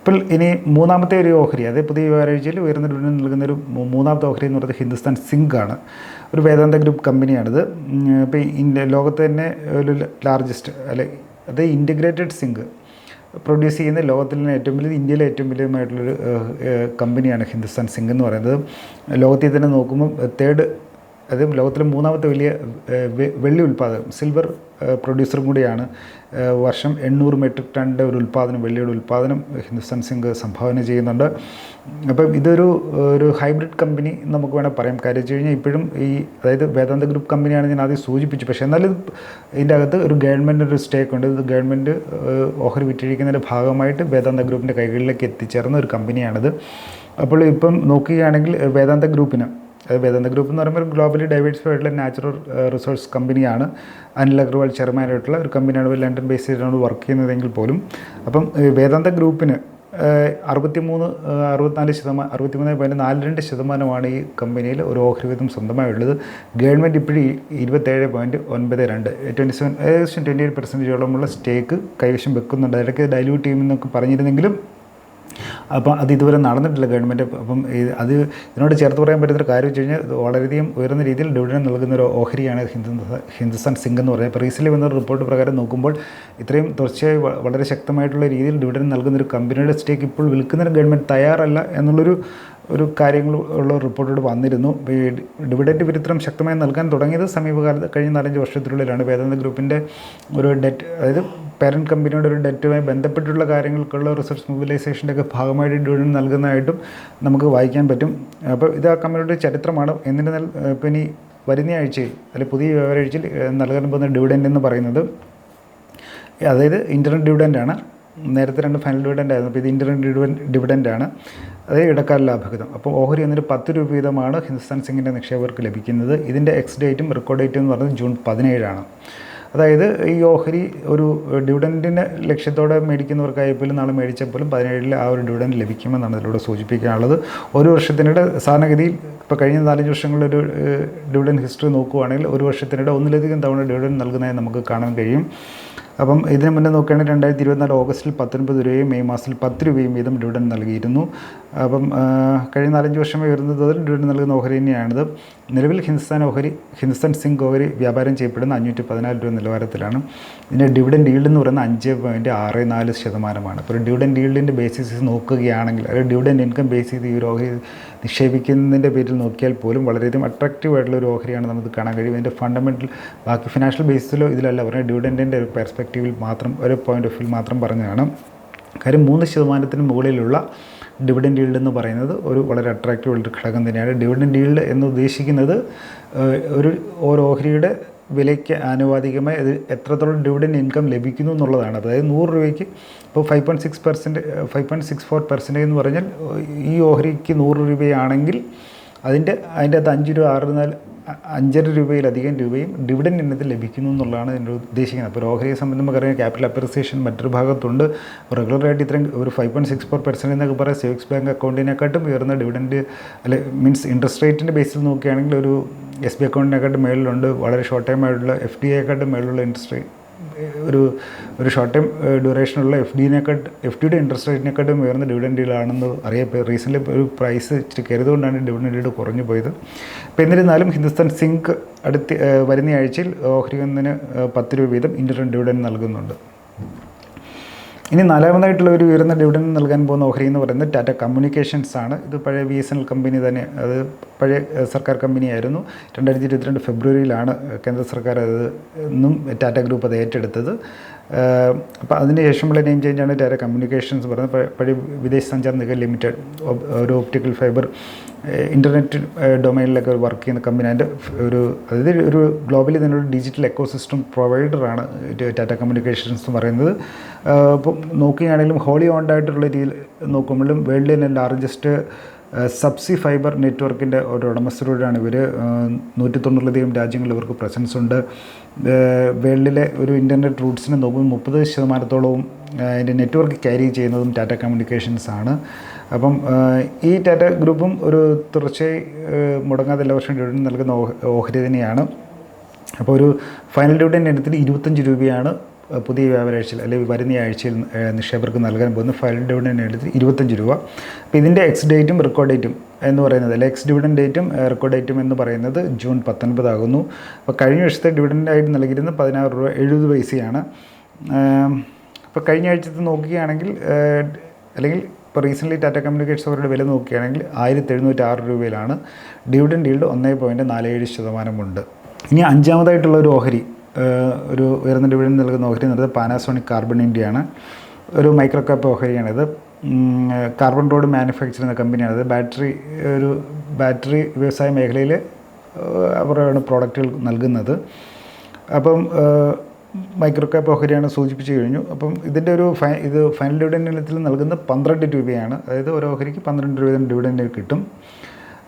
ഇപ്പോൾ ഇനി മൂന്നാമത്തെ ഒരു ഓഹരി അതേ പുതിയ വ്യാഴാഴ്ചയിൽ ഉയർന്ന ഡിവിഡൻ നൽകുന്ന ഒരു മൂന്നാമത്തെ ഓഹരി എന്ന് പറയുന്നത് ഹിന്ദുസ്ഥാൻ സിങ്ക് ആണ്. ഒരു വേദാന്ത ഗ്രൂപ്പ് കമ്പനിയാണിത്. ഇപ്പോൾ ഇന്ത്യ ലോകത്ത് തന്നെ ഒരു ലാർജസ്റ്റ് അല്ലെ അത് ഇന്റഗ്രേറ്റഡ് സിങ്ക് പ്രൊഡ്യൂസ് ചെയ്യുന്ന ലോകത്തിലെ ഏറ്റവും വലിയ ഇന്ത്യയിലെ ഏറ്റവും ഏഹ്, കമ്പനിയാണ് ഹിന്ദുസ്ഥാൻ സിങ്ക് എന്ന് പറയുന്നത്. ലോകത്തിൽ തന്നെ നോക്കുമ്പോൾ തേർഡ് അത് ലോകത്തിലെ മൂന്നാമത്തെ വലിയ വെള്ളി ഉൽപ്പാദകം സിൽവർ പ്രൊഡ്യൂസറും കൂടിയാണ്. വർഷം എണ്ണൂറ് മെട്രിക് ടണ്ണിന്റെ ഒരു ഉൽപ്പാദനം വെള്ളിയുടെ ഉൽപ്പാദനം ഹിന്ദുസ്ഥാൻ സിംഗ് സംഭാവന ചെയ്യുന്നുണ്ട്. അപ്പം ഇതൊരു ഒരു ഹൈബ്രിഡ് കമ്പനി നമുക്ക് വേണമെങ്കിൽ പറയാം. കാര്യം വെച്ച് കഴിഞ്ഞാൽ ഇപ്പോഴും ഈ അതായത് വേദാന്ത ഗ്രൂപ്പ് കമ്പനിയാണ് ഞാൻ ആദ്യം സൂചിപ്പിച്ചു. പക്ഷേ എന്നാലും ഇത് ഇതിന്റെ അകത്ത് ഒരു ഗവൺമെന്റ് ഒരു സ്റ്റേക്ക് ഉണ്ട്. ഇത് ഗവൺമെന്റ് ഓഹരി വിറ്റഴിക്കുന്നതിന്റെ ഭാഗമായിട്ട് വേദാന്ത ഗ്രൂപ്പിന്റെ കൈകളിലേക്ക് എത്തിച്ചേർന്ന ഒരു കമ്പനിയാണിത് അപ്പോൾ ഇപ്പം നോക്കുകയാണെങ്കിൽ വേദാന്ത ഗ്രൂപ്പിന് വേദാന്ത ഗ്രൂപ്പ് എന്ന് പറയുമ്പോൾ ഗ്ലോബലി ഡൈവേഴ്സിഫൈഡ് ആയിട്ടുള്ള നാച്ചുറൽ റിസോഴ്സ് കമ്പനിയാണ് അനിൽ അഗർവാൾ ചെയർമാനായിട്ടുള്ള ഒരു കമ്പനിയാണ് ലണ്ടൻ ബേസ് ചെയ്തിട്ടാണ് വർക്ക് ചെയ്യുന്നതെങ്കിൽ പോലും. അപ്പം വേദാന്ത ഗ്രൂപ്പിന് അറുപത്തിമൂന്ന് അറുപത്തിനാല് ശതമാനം അറുപത്തിമൂന്ന് പോയിന്റ് നാല് രണ്ട് ശതമാനമാണ് ഈ കമ്പനിയിൽ ഒരു ഓഹരി വീതം സ്വന്തമായുള്ളത്. ഗവൺമെന്റ് ഇപ്പോഴും ഇരുപത്തേഴ് പോയിന്റ് ഒൻപത് രണ്ട് ട്വന്റി സെവൻ ഏകദേശം ട്വന്റി എയ്റ്റ് പെർസെന്റേജോളമുള്ള സ്റ്റേക്ക് കൈവശം വെക്കുന്നുണ്ട്. ഇടയ്ക്ക് ഡൈല്യൂട്ട് ചെയ്യുമെന്നൊക്കെ പറഞ്ഞിരുന്നെങ്കിലും അപ്പം അത് ഇതുവരെ നടന്നിട്ടില്ല ഗവൺമെന്റ്. അപ്പം അത് ഇതിനോട് ചേർത്ത് പറയാൻ പറ്റുന്ന കാര്യം വെച്ച് കഴിഞ്ഞാൽ വളരെയധികം ഉയർന്ന രീതിയിൽ ഡിവിഡൻ നൽകുന്ന ഒരു ഓഹരിയാണ് ഹിന്ദു ഹിന്ദുസ്ഥാൻ സിംഗ് എന്ന് പറയുന്നത്. റീസെന്റ് വന്ന റിപ്പോർട്ട് പ്രകാരം നോക്കുമ്പോൾ ഇത്രയും തുടർച്ചയായി വളരെ ശക്തമായിട്ടുള്ള രീതിയിൽ ഡിവിഡൻ നൽകുന്ന ഒരു കമ്പനിയുടെ സ്റ്റേക്ക് ഇപ്പോൾ വിൽക്കുന്നതിന് ഗവൺമെന്റ് തയ്യാറല്ല എന്നുള്ളൊരു ഒരു കാര്യങ്ങൾ ഉള്ള റിപ്പോർട്ടോട് വന്നിരുന്നു. ഡിവിഡന്റ് വിരുദ്ധം ശക്തമായി നൽകാൻ തുടങ്ങിയത് സമീപകാലത്ത് കഴിഞ്ഞ നാലഞ്ച് വർഷത്തിനുള്ളിലാണ്. വേദാന്ത ഗ്രൂപ്പിന്റെ ഒരു ഡെറ്റ് അതായത് പാരന്റ് കമ്പനിയുടെ ഒരു ഡെറ്റുമായി ബന്ധപ്പെട്ടിട്ടുള്ള കാര്യങ്ങൾക്കുള്ള റിസർച്ച് മൊബിലൈസേഷന്റെ ഒക്കെ ഭാഗമായിട്ട് ഡിവിഡൻ നൽകുന്നതായിട്ടും നമുക്ക് വായിക്കാൻ പറ്റും. അപ്പോൾ ഇത് ആ കമ്പനിയുടെ ചരിത്രമാണ്. എന്നിരുന്നാൽ ഇപ്പോൾ ഇപ്പം ഇനി വരുന്ന ആഴ്ചയിൽ അല്ലെങ്കിൽ പുതിയ വ്യാഴാഴ്ചയിൽ ഏഹ്, നൽകാൻ പോകുന്ന ഡിവിഡന്റ് എന്ന് പറയുന്നത് അതായത് ഇന്റർനെറ്റ് ഡിവിഡന്റാണ് നേരത്തെ രണ്ട് ഫൈനൽ ഡിവിഡന്റ് ആയിരുന്നു. അപ്പോൾ ഇത് ഇന്റർനെറ്റ് ഡിവിഡൻ ഡിവിഡന്റാണ് അതായത് ഇടക്കാല ലാഭഗതം. അപ്പോൾ ഓഹരി എന്നൊരു പത്ത് രൂപ വീതമാണ് ഹിന്ദുസ്ഥാൻ സിംഗിന്റെ നിക്ഷേപകർക്ക് ലഭിക്കുന്നത്. ഇതിന്റെ എക്സ് ഡേറ്റും റെക്കോർഡ് ഡേറ്റും എന്ന് പറയുന്നത് ജൂൺ പതിനേഴാണ്. അതായത് ഈ ഓഹരി ഒരു ഡിവിഡന്റിന്റെ ലക്ഷ്യത്തോടെ മേടിക്കുന്നവർക്ക് ഐ പി എൽ നാളെ മേടിച്ചാൽ പോലും പതിനേഴിൽ ആ ഒരു ഡിവിഡന്റ് ലഭിക്കുമെന്നാണ് ഇതിലൂടെ സൂചിപ്പിക്കാനുള്ളത്. ഒരു വർഷത്തിനിടെ സാധാരണഗതിയിൽ ഇപ്പോൾ കഴിഞ്ഞ നാലഞ്ച് വർഷങ്ങളിലൊരു ഡിവിഡൻ ഹിസ്റ്ററി നോക്കുകയാണെങ്കിൽ ഒരു വർഷത്തിനിടെ ഒന്നിലധികം തവണ ഡിവിഡൻ നൽകുന്നതായി നമുക്ക് കാണാൻ കഴിയും. അപ്പം ഇതിന് മുന്നേ നോക്കുകയാണെങ്കിൽ രണ്ടായിരത്തി ഇരുപത്തിനാല് ഓഗസ്റ്റിൽ പത്തൊൻപത് രൂപയും മെയ് മാസത്തിൽ പത്ത് രൂപയും വീതം ഡിവിഡൻ നൽകിയിരുന്നു. അപ്പം കഴിഞ്ഞ നാലഞ്ച് വർഷമായി വരുന്ന തോതിൽ ഡിവിഡൻ നൽകുന്ന ഓഹരി തന്നെയാണിത്. നിലവിൽ ഹിന്ദുസ്ഥാൻ ഓഹരി ഹിന്ദുസ്ഥാൻ സിംഗ് ഓഹരി വ്യാപാരം ചെയ്യപ്പെടുന്ന അഞ്ഞൂറ്റി പതിനാല് രൂപ നിലവാരത്തിലാണ്. ഇതിന്റെ ഡിവിഡൻ ഈൽഡ് എന്ന് പറയുന്നത് അഞ്ച് പോയിന്റ് ആറ് നാല് ശതമാനമാണ്. അപ്പോൾ ഡിവിഡൻ ഈൽഡിന്റെ ബേസിസ് നോക്കുകയാണെങ്കിൽ അല്ലെങ്കിൽ ഡിവിഡൻ ഇൻകം ബേസ് ചെയ്ത് ഈ ഒരു ഓഹരി നിക്ഷേപിക്കുന്നതിന്റെ പേരിൽ നോക്കിയാൽ പോലും വളരെയധികം അട്രാക്റ്റീവ് ആയിട്ടുള്ള ഒരു ഓഹരിയാണ് നമുക്ക് കാണാൻ കഴിയും ഇതിന്റെ ഫണ്ടമെന്റൽ ബാക്കി ഫിനാൻഷ്യൽ ബേസിലോ ഇതിലല്ല പറഞ്ഞാൽ ഡിവിഡന്റിന്റെ ഒരു പെർസ്പെക്റ്റീവിൽ മാത്രം ഒരു പോയിന്റ് ഓഫ് വ്യൂ മാത്രം പറഞ്ഞതാണ്. കാര്യം മൂന്ന് ശതമാനത്തിന് മുകളിലുള്ള ഡിവിഡൻഡ് ഈൽഡ് എന്ന് പറയുന്നത് ഒരു വളരെ അട്രാക്റ്റീവ് ഉള്ളൊരു ഘടകം തന്നെയാണ്. ഡിവിഡൻഡ് ഈൽഡ് എന്ന് ഉദ്ദേശിക്കുന്നത് ഒരു ഓരോ ഓഹരിയുടെ വിലയ്ക്ക് ആനുപാതികമായി അത് എത്രത്തോളം ഡിവിഡൻ ഇൻകം ലഭിക്കുന്നു എന്നുള്ളതാണ്. അതായത് നൂറ് രൂപയ്ക്ക് ഇപ്പോൾ five point six percent five point six four percentage എന്ന് പറഞ്ഞാൽ ഈ ഓഹരിക്ക് നൂറ് രൂപയാണെങ്കിൽ അതിന്റെ അതിന്റെ അകത്ത് അഞ്ച് രൂപ ആറ് നാല് അഞ്ചര രൂപയിലധികം രൂപയും ഡിവിഡൻ ഇനത്തിൽ ലഭിക്കുന്നു എന്നുള്ളതാണ് എന്റെ ഉദ്ദേശിക്കുന്നത്. അപ്പോൾ ഓഹരിയെ സംബന്ധിച്ച് നമുക്കറിയാം ക്യാപിറ്റൽ അപ്രിസിയേഷൻ മറ്റൊരു ഭാഗത്തുണ്ട്. റെഗുലറായിട്ട് ഇത്രയും ഒരു five point six four percent എന്നൊക്കെ പറയാം. സേവിങ്സ് ബാങ്ക് അക്കൗണ്ടിനെക്കാട്ടും ഉയർന്ന ഡിവിഡന്റ് അല്ലെ മീൻസ് ഇൻട്രസ്റ്റ് റേറ്റിന്റെ ബേസിൽ നോക്കുകയാണെങ്കിൽ ഒരു എസ് ബി അക്കൗണ്ടിനെക്കാട്ടും മേളിലുണ്ട്. വളരെ ഷോർട്ട് ടൈം ആയിട്ടുള്ള എഫ് ഡി എക്കാട്ടും മേളിലുള്ള ഇൻട്രസ്റ്റ് ഒരു ഒരു ഷോർട്ട് ടൈം ഡ്യൂറേഷനുള്ള എഫ് ഡിനെക്കാട്ട് എഫ് ഡിയുടെ ഇൻട്രസ്റ്റ് റേറ്റിനെക്കാട്ടും ഉയർന്ന ഡിവിഡൻഡ് അറിയപ്പെടും റീസെന്റ്ലി ഒരു പ്രൈസ് ഇച്ചിരി കരുതുകൊണ്ടാണ് ഡിവിഡൻഡ് ഡീഡ് കുറഞ്ഞു പോയത്. അപ്പോൾ എന്നിരുന്നാലും ഹിന്ദുസ്ഥാൻ സിങ്ക് അടുത്ത വരുന്ന ആഴ്ചയിൽ ഓഹരി ഒന്നിന് പത്ത് രൂപ വീതം ഇന്റർ ഡിവിഡൻഡ് നൽകുന്നുണ്ട്. ഇനി നാലാമതായിട്ടുള്ള ഒരു ഉയർന്ന ഡിവിഡൻ നൽകാൻ പോകുന്ന ഓഹരി എന്ന് പറയുന്നത് ടാറ്റ കമ്മ്യൂണിക്കേഷൻസ് ആണ്. ഇത് പഴയ B S N L company തന്നെ അത് പഴയ സർക്കാർ കമ്പനിയായിരുന്നു രണ്ടായിരത്തി ഇരുപത്തിരണ്ട് ഫെബ്രുവരിയിലാണ് കേന്ദ്ര സർക്കാർ അത് ഇന്നും ടാറ്റ ഗ്രൂപ്പ് അത് ഏറ്റെടുത്തത്. അപ്പോൾ അതിന് ശേഷമുള്ള നെയിം ചേഞ്ചാണ് ഡയറ കമ്മ്യൂണിക്കേഷൻസ് പറയുന്നത്. പഴയ- വിദേശ സഞ്ചാർ നിഗം ലിമിറ്റഡ് ഒരു ഓപ്റ്റിക്കൽ ഫൈബർ ഇന്റർനെറ്റ് ഡൊമൈനിലൊക്കെ വർക്ക് ചെയ്യുന്ന കമ്പനി അതിന്റെ ഒരു അതായത് ഒരു ഗ്ലോബലി തന്നെ ഒരു ഡിജിറ്റൽ എക്കോസിസ്റ്റം പ്രൊവൈഡറാണ് ടാറ്റ കമ്മ്യൂണിക്കേഷൻസ് എന്ന് പറയുന്നത്. ഇപ്പം നോക്കുകയാണെങ്കിലും ഹോളി ഓണ്ടായിട്ടുള്ള രീതിയിൽ നോക്കുമ്പോഴും വേൾഡിലെ തന്നെ ലാർജസ്റ്റ് സബ്സി ഫൈബർ നെറ്റ്വർക്കിന്റെ ഒരു ഉടമസ്ഥരോടാണ് ഇവർ നൂറ്റി തൊണ്ണൂറിലധികം രാജ്യങ്ങളിൽ ഇവർക്ക് പ്രസൻസ് ഉണ്ട്. വേൾഡിലെ ഒരു ഇന്റർനെറ്റ് റൂട്ട്സിനെ നോക്കുമ്പോൾ മുപ്പത് ശതമാനത്തോളവും അതിന്റെ നെറ്റ്വർക്ക് ക്യാരി ചെയ്യുന്നതും ടാറ്റ കമ്മ്യൂണിക്കേഷൻസ് ആണ്. അപ്പം ഈ ടാറ്റ ഗ്രൂപ്പും ഒരു തുടർച്ചയായി മുടങ്ങാതെ എല്ലാ വർഷം ഡിവിഡൻ നൽകുന്ന ഓഹ- ഓഹരി തന്നെയാണ്. അപ്പോൾ ഒരു ഫൈനൽ ഡിവിഡന്റെ ഇനത്തിൽ ഇരുപത്തഞ്ച് രൂപയാണ് പുതിയ വ്യാപാരാഴ്ചയിൽ അല്ലെങ്കിൽ വരുന്ന ആഴ്ചയിൽ നിക്ഷേപകർക്ക് നൽകാൻ പോകുന്ന ഫൈനൽ ഡിവിഡന്റെ എടുത്ത് ഇരുപത്തഞ്ച് രൂപ. അപ്പോൾ ഇതിന്റെ എക്സ് ഡേറ്റും റെക്കോർഡ് ഡേറ്റും എന്ന് പറയുന്നത്. അല്ലെ എക്സ് ഡിവിഡൻ ഡേറ്റും റെക്കോർഡ് ഡേറ്റും എന്ന് പറയുന്നത് ജൂൺ പത്തൊൻപതാകുന്നു. അപ്പോൾ കഴിഞ്ഞ വർഷത്തെ ഡിവിഡൻഡായിട്ട് നൽകിയിരുന്നത് പതിനാറ് രൂപ എഴുപത് പൈസയാണ്. ഇപ്പോൾ കഴിഞ്ഞ ആഴ്ചത്തെ നോക്കുകയാണെങ്കിൽ അല്ലെങ്കിൽ ഇപ്പോൾ റീസെന്റ്ലി ടാറ്റ കമ്മ്യൂണിക്കേഷൻസ് അവരുടെ വില നോക്കുകയാണെങ്കിൽ ആയിരത്തി എഴുന്നൂറ്റി ആറ് രൂപയിലാണ്. ഡിവിഡൻ ഡീൽഡ് ഒന്നേ പോയിന്റ് നാല് ഏഴ് ശതമാനമുണ്ട് ഇനി അഞ്ചാമതായിട്ടുള്ള ഒരു ഓഹരി ഒരു ഉയർന്ന ഡിവിഡൻ നൽകുന്ന ഓഹരി എന്നത് പാനാസോണിക് കാർബൺ ഇന്ത്യയാണ് ഒരു മൈക്രോ ക്യാപ്പ് ഓഹരിയാണിത്. കാർബൺ റോഡ് മാനുഫാക്ചർ എന്ന അത് ബാറ്ററി ഒരു ബാറ്ററി വ്യവസായ മേഖലയിൽ അവരാണ് പ്രോഡക്റ്റുകൾ നൽകുന്നത്. അപ്പം മൈക്രോ ക്യാപ്പ് ഓഹരിയാണ് സൂചിപ്പിച്ചു കഴിഞ്ഞു. അപ്പം ഇതിന്റെ ഒരു ഫൈ ഇത് ഫൈനൽ ഡിവിഡൻഡ് ഇനത്തിൽ നൽകുന്ന പന്ത്രണ്ട് രൂപയാണ്. അതായത് ഒരു ഓഹരിക്ക് പന്ത്രണ്ട് രൂപ ഡിവിഡൻഡ് കിട്ടും.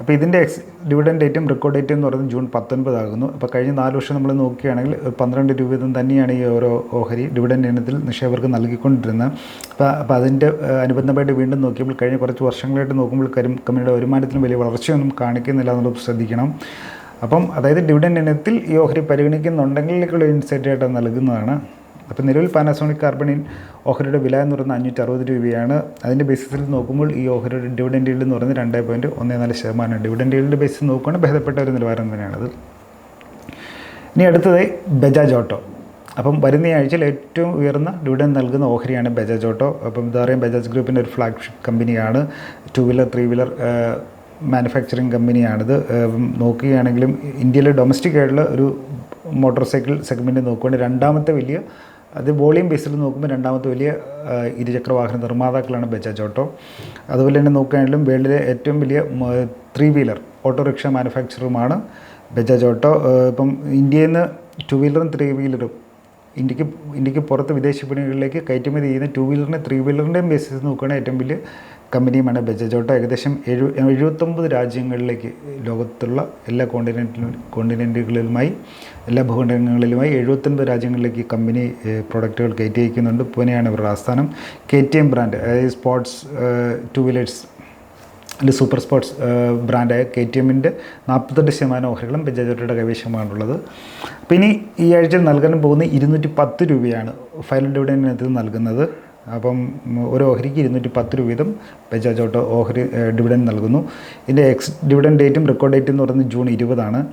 അപ്പോൾ ഇതിന്റെ എക്സ് ഡിവിഡൻ ഡേറ്റും റെക്കോർഡ് ഡേറ്റും എന്ന് പറയുന്നത് ജൂൺ പത്തൊൻപതാകുന്നു. അപ്പോൾ കഴിഞ്ഞ നാല് വർഷം നമ്മൾ നോക്കുകയാണെങ്കിൽ പന്ത്രണ്ട് രൂപ തന്നെയാണ് ഈ ഓരോ ഓഹരി ഡിവിഡൻ ഇനത്തിൽ നിക്ഷേപകർക്ക് നൽകിക്കൊണ്ടിരുന്നത്. അപ്പോൾ അപ്പോൾ അതിന്റെ അനുബന്ധമായിട്ട് വീണ്ടും നോക്കിയപ്പോൾ കഴിഞ്ഞ കുറച്ച് വർഷങ്ങളായിട്ട് നോക്കുമ്പോൾ കരും കമ്പനിയുടെ വരുമാനത്തിന് വലിയ വളർച്ചയൊന്നും കാണിക്കുന്നില്ല എന്നുള്ളത് ശ്രദ്ധിക്കണം. അപ്പം അതായത് ഡിവിഡൻ ഇനത്തിൽ ഈ ഓഹരി പരിഗണിക്കുന്നുണ്ടെങ്കിലേക്കുള്ള ഇൻസൈറ്റ് നൽകുന്നതാണ്. അപ്പോൾ നിലവിൽ പാനസോണിക് കാർബണിൻ ഓഹരിയുടെ വില എന്ന് പറയുന്നത് അഞ്ഞൂറ്റി അറുപത് രൂപയാണ്. അതിന്റെ ബേസിസിൽ നോക്കുമ്പോൾ ഈ ഓഹരിയുടെ ഡിവിഡൻഡ് ഈൽഡ് എന്ന് പറയുന്നത് രണ്ട് പോയിന്റ് ഒന്ന് നാല് ശതമാനം ഡിവിഡൻഡ് ഈൽഡിന്റെ ബേസിൽ നോക്കുകയാണെങ്കിൽ ഭേദപ്പെട്ട ഒരു നിലവാരം തന്നെയാണത്. ഇനി അടുത്തത് ബജാജ് ഓട്ടോ അപ്പം വരുന്ന ആഴ്ചയിൽ ഏറ്റവും ഉയർന്ന ഡിവിഡൻ നൽകുന്ന ഓഹരിയാണ് ബജാജ് ഓട്ടോ അപ്പം ഇതറിയാം ബജാജ് ഗ്രൂപ്പിന്റെ ഒരു ഫ്ലാഗ്ഷിപ്പ് കമ്പനിയാണ് two wheeler three wheeler manufacturing കമ്പനിയാണിത് നോക്കുകയാണെങ്കിലും ഇന്ത്യയിലെ ഡൊമസ്റ്റിക് ആയിട്ടുള്ള ഒരു മോട്ടോർ സൈക്കിൾ സെഗ്മെന്റ് നോക്കുകയാണെങ്കിൽ രണ്ടാമത്തെ വലിയ അത് വോളിയം ബേസിൽ നോക്കുമ്പോൾ രണ്ടാമത്തെ വലിയ ഇരുചക്ര വാഹന നിർമ്മാതാക്കളാണ് ബജാജ് ഓട്ടോ. അതുപോലെ തന്നെ നോക്കുകയാണെങ്കിലും വേൾഡിലെ ഏറ്റവും വലിയ ത്രീ വീലർ ഓട്ടോറിക്ഷ മാനുഫാക്ചറുമാണ് ബജാജ് ഓട്ടോ. ഇപ്പം ഇന്ത്യയിൽ നിന്ന് ടു വീലറും ത്രീ വീലറും ഇന്ത്യയ്ക്ക് ഇന്ത്യയ്ക്ക് പുറത്ത് വിദേശ വിപണികളിലേക്ക് കയറ്റുമതി ചെയ്യുന്ന ടു വീലറിന്റെ ത്രീ വീലറിന്റെയും ബേസിസ് നോക്കുകയാണെങ്കിൽ ഏറ്റവും വലിയ കമ്പനിയുമാണ് ബജാജ് ഓട്ടോ ഏകദേശം എഴു എഴുപത്തൊമ്പത് രാജ്യങ്ങളിലേക്ക് ലോകത്തുള്ള എല്ലാ കോണ്ടിനെന്റിലും കോണ്ടിനെന്റുകളിലുമായി എല്ലാ ഭൂഖണ്ഡങ്ങളിലുമായി എഴുപത്തൊൻപത് രാജ്യങ്ങളിലേക്ക് കമ്പനി പ്രൊഡക്റ്റുകൾ കയറ്റി അയക്കുന്നുണ്ട് പൂനെയാണ് ഇവരുടെ ആസ്ഥാനം. കെ ടി എം ബ്രാൻഡ് അതായത് സ്പോർട്സ് ടു വീലേഴ്സ് അല്ലെങ്കിൽ സൂപ്പർ സ്പോർട്സ് ബ്രാൻഡായ കെ ടി എമ്മിന്റെ നാൽപ്പത്തെട്ട് ശതമാനം ഓഹരികളും ബജാജ് ഓട്ടോയുടെ കൈവശമാണുള്ളത്. അപ്പോൾ ഇനി ഈ ആഴ്ച നൽകാൻ പോകുന്ന ഇരുന്നൂറ്റി പത്ത് രൂപയാണ് ഫൈനൽ ഡിവിഡൻഡ് ഇനത്തിൽ നൽകുന്നത്. അപ്പം ഒരു ഓഹരിക്ക് ഇരുന്നൂറ്റി പത്ത് രൂപ വീതം ബജാജ് ഓട്ടോ ഓഹരി ഡിവിഡൻഡ് നൽകുന്നു. ഇതിന്റെ എക്സ് ഡിവിഡൻ ഡേറ്റും റെക്കോർഡ് ഡേറ്റും എന്ന് പറയുന്നത് ജൂൺ ഇരുപതാണ്.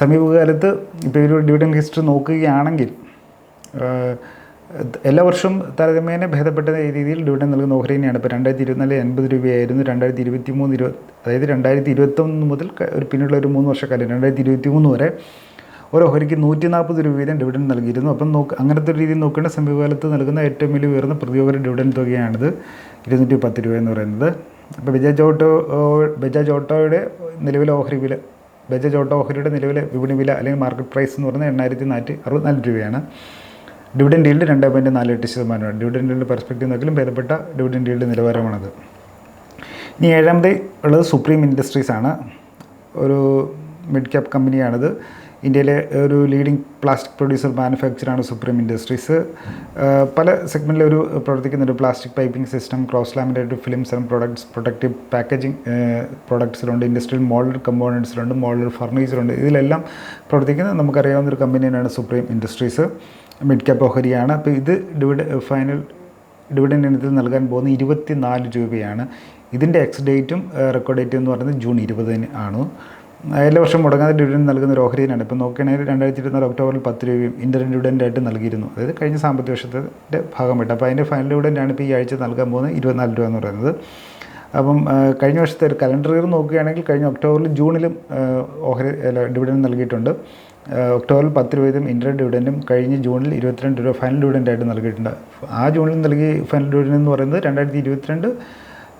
സമീപകാലത്ത് ഇപ്പോൾ ഒരു ഡിവിഡൻ ഹിസ്റ്ററി നോക്കുകയാണെങ്കിൽ എല്ലാ വർഷവും താരതമ്യേന ഭേദപ്പെട്ട രീതിയിൽ ഡിവിഡൻ നൽകുന്ന ഓഹരി തന്നെയാണ്. ഇപ്പോൾ രണ്ടായിരത്തി ഇരുപത്തിനാല് എൺപത് രൂപയായിരുന്നു. രണ്ടായിരത്തി ഇരുപത്തി മൂന്ന് ഇരുപത് അതായത് രണ്ടായിരത്തി ഇരുപത്തൊന്ന് മുതൽ ഒരു പിന്നീടുള്ള ഒരു മൂന്ന് വർഷക്കാലം. രണ്ടായിരത്തി ഇരുപത്തി മൂന്ന് വരെ ഒരു ഓഹരിക്ക് നൂറ്റി നാൽപ്പത് രൂപ വീതം ഡിവിഡൻഡ് നൽകിയിരുന്നു. അപ്പം നോക്ക് അങ്ങനത്തെ ഒരു രീതിയിൽ നോക്കേണ്ട സമീപകാലത്ത് നൽകുന്ന ഏറ്റവും വലിയ ഉയർന്ന പ്രതിയോഗ ഡിവിഡൻഡ് തുകയാണിത് ഇരുന്നൂറ്റി പത്ത് രൂപ എന്ന് പറയുന്നത്. അപ്പോൾ ബജാജ് ഓട്ടോ ബജാജ് ഓട്ടോയുടെ നിലവിലെ ഓഹരി വില ബജാജ് ഓട്ടോ ഓഹരിയുടെ നിലവിലെ വിപണി വില അല്ലെങ്കിൽ മാർക്കറ്റ് പ്രൈസ് എന്ന് പറയുന്നത് എണ്ണായിരത്തി നാറ്റി അറുപത്തിനാല് രൂപയാണ്. ഡിവിഡൻഡ് ഈൽഡ് രണ്ട് പോയിന്റ് നാല് എട്ട് ശതമാനമാണ്. ഡിവിഡൻഡ് ഈൽഡ് പെർസ്പെക്റ്റീവ് നോക്കിയാലും ഭേദപ്പെട്ട ഡിവിഡൻഡ് ഈൽഡ് നിലവാരമാണത്. ഇനി ഏഴാമത് ഉള്ളത് സുപ്രീം ഇൻഡസ്ട്രീസ് ആണ്. ഒരു മിഡ് ക്യാപ് കമ്പനിയാണിത് ഇന്ത്യയിലെ ഒരു ലീഡിംഗ് പ്ലാസ്റ്റിക് പ്രൊഡ്യൂസർ മാനുഫാക്ചറാണ് സുപ്രീം ഇൻഡസ്ട്രീസ് പല സെഗ്മെന്റിൽ ഒരു പ്രവർത്തിക്കുന്നുണ്ട്. Plastic piping system cross laminated films and products productive packaging പ്രൊഡക്ട്സിലുണ്ട് industrial model കമ്പോണൻസിലുണ്ട് മോഡൽ ഫർണിച്ചറുണ്ട് ഇതിലെല്ലാം പ്രവർത്തിക്കുന്ന നമുക്കറിയാവുന്ന ഒരു കമ്പനിയാണ് സുപ്രീം ഇൻഡസ്ട്രീസ് മിഡ് ക്യാപ് ഓഹരിയാണ്. അപ്പോൾ ഇത് ഡിവിഡ് ഫൈനൽ ഡിവിഡൻഡ് ഇനത്തിൽ നൽകാൻ പോകുന്ന ഇരുപത്തി നാല് രൂപയാണ് ഇതിന്റെ എക്സ് ഡേറ്റും റെക്കോർഡ് ഡേറ്റും എന്ന് പറയുന്നത് ജൂൺ ഇരുപതിന് ആണ്. എല്ലാ വർഷം മുടങ്ങാതെ ഡിവിഡൻഡ് നൽകുന്ന ഒരു ഓഹരിയാണ് ഇപ്പോൾ നോക്കുകയാണെങ്കിൽ രണ്ടായിരത്തി ഇരുപത്തിനാല് ഒക്ടോബറിൽ പത്ത് രൂപയും ഇന്റർ ഡിവിഡൻഡ് ആയിട്ട് നൽകിയിരുന്നു. അതായത് കഴിഞ്ഞ സാമ്പത്തിക വർഷത്തിന്റെ ഭാഗമായിട്ട്. അപ്പോൾ അതിന്റെ ഫൈനൽ ഡിവിഡൻഡാണ് ഇപ്പോൾ ഈ ആഴ്ച നൽകാൻ പോകുന്നത് ഇരുപത്തിനാല് രൂപ എന്ന് പറയുന്നത്. അപ്പം കഴിഞ്ഞ വർഷത്തെ ഒരു കലണ്ടർ ഇയർ നോക്കുകയാണെങ്കിൽ കഴിഞ്ഞ ഒക്ടോബറിൽ ജൂണിലും ഓഹരി ഡിവിഡൻഡ് നൽകിയിട്ടുണ്ട്. ഒക്ടോബറിൽ പത്ത് രൂപയും ഇന്റർ ഡിവിഡന്റും കഴിഞ്ഞ് ജൂണിൽ ഇരുപത്തിരണ്ട് രൂപ ഫൈനൽ ഡിവിഡൻഡായിട്ട് നൽകിയിട്ടുണ്ട്. ആ ജൂണിൽ നൽകിയ ഫൈനൽ ഡിവിഡൻഡ് എന്ന് പറയുന്നത് രണ്ടായിരത്തി ഇരുപത്തിരണ്ട്